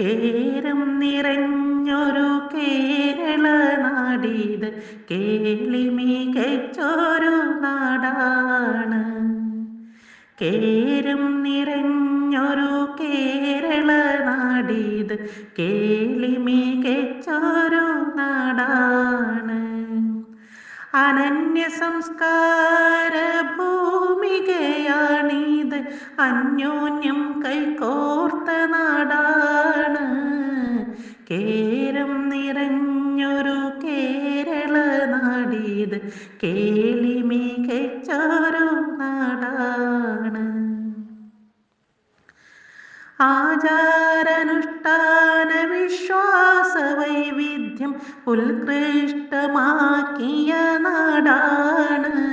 കേരം നിറഞ്ഞൊരു കേരള നാടീത് കേളി മികച്ചൊരു നാടാണ്. കേരം നിറഞ്ഞൊരു കേരള നാടീത് കേളി മികച്ചൊരു നാടാണ് അനന്യ സംസ്കാര ഭൂമികയാണിത് അന്യോന്യം കൈകോർത്ത നാടാണ്. കേരം നിറഞ്ഞൊരു കേരള നാടിത്. കേളി മികച്ചൊരു നാടാണ്. ആചാരാനുഷ്ഠാന വൈവിധ്യം ഉത്കൃഷ്ടമാക്കിയ നാടാണ്.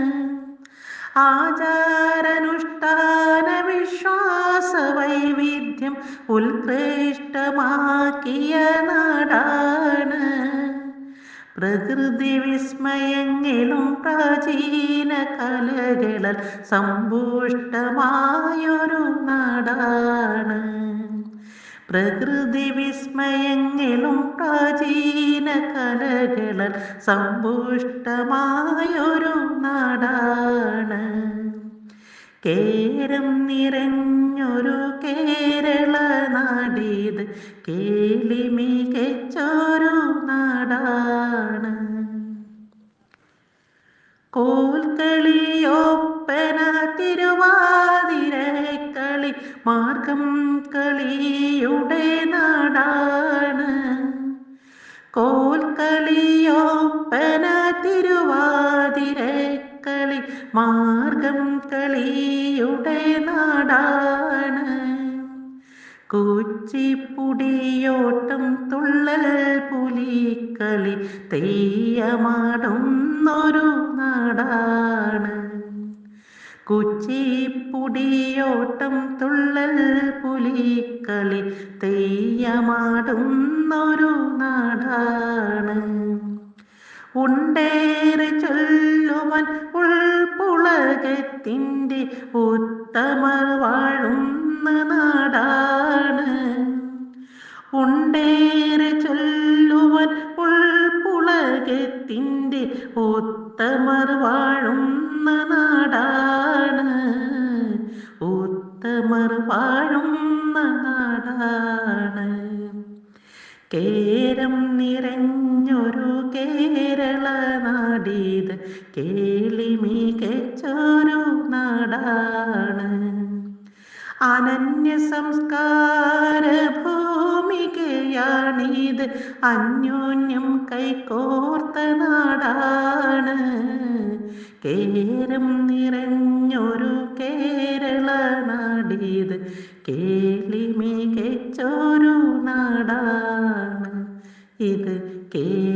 ആചാരനുഷ്ഠാന വിശ്വാസ വൈവിധ്യം ഉത്കൃഷ്ടമാക്കിയ നാടാണ്. പ്രകൃതി വിസ്മയങ്ങളും പ്രാചീന കലകളാൽ സമ്പുഷ്ടമായൊരു നാടാണ്. പ്രകൃതി വിസ്മയങ്ങളും പ്രാചീന കലകളാൽ സമ്പുഷ്ടമായൊരു നാടാണ്. കേരം നിറഞ്ഞൊരു കേരള നാടിത് കേളി മികച്ചൊരു നാടാണ്. കോൽക്കളിയൊപ്പന തിരുവാതിരക്കളി മാർഗം കളിയുടെ നാടാണ്. പന തിരുവാതിരക്കളി മാർഗം കളിയുടെ നാടാണ്. കൊച്ചിപ്പുടിയോട്ടം തുള്ളൽ പുലിക്കളി തെയ്യമാടുന്നൊരു നാടാണ്. കുച്ചിപ്പുടിയോട്ടം തുള്ളൽ പുലിക്കളി തെയ്യമാടുന്നൊരു നാടാണ്. ഉണ്ടേറെ ചൊല്ലുവൻ ഉൾപുളകത്തിന്റെ ഉത്തമർ വാഴുന്ന നാടാണ്. ഉണ്ടേറെ ഉത്തമർ വാഴുന്ന നാടാണ്. ഉത്തമർ വാഴുന്ന നാടാണ്. കേരം നിറഞ്ഞൊരു കേരള നാടീത് കേളി മികച്ചൊരു നാടാണ്. അനന്യ സംസ്കാര ഭൂമികയാണിത് അന്യോന്യം കൈകോർത്ത നാടാണ്. കേരം നിറഞ്ഞൊരു കേരള നാടീത് കേളി മികച്ചൊരു നാടാണ്. ഇത് കേളി